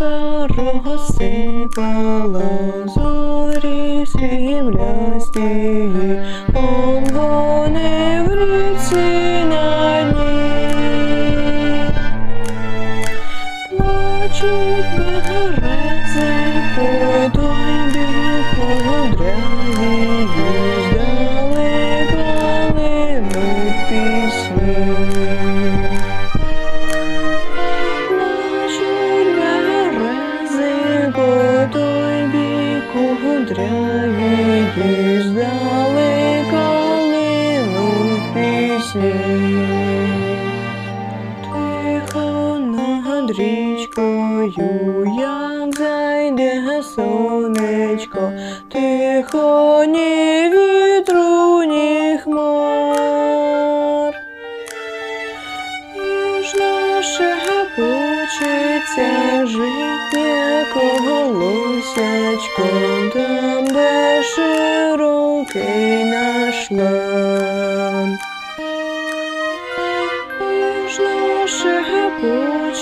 Нічка сипала зорі сріблястії, он вони в ріці линуть пісні. Тихо над річкою, як зайде сонечко, тихо ні вітру, ні хмар. Ніжно шепочеться житнє колосячко, там, де широкий наш лан. Ніжно шепочеться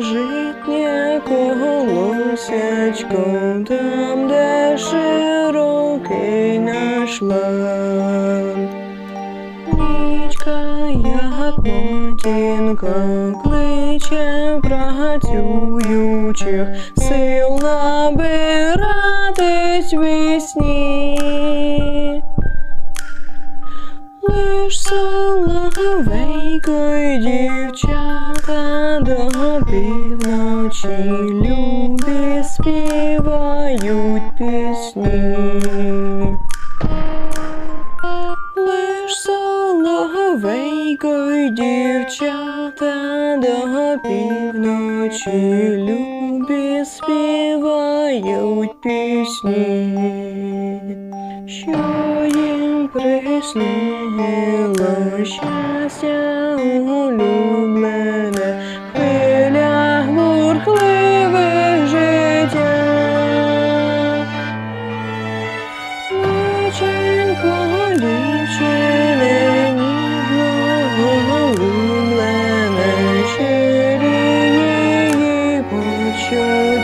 житнє колосячко, там, де широкий наш лан. Нічка, як матінка, працюючих, сил набиратись весні. Лиш соловейко дівчата до півночі любі співають пісні. Соловейко й дівчата до півночі любі співають пісні, що їм приснило щастя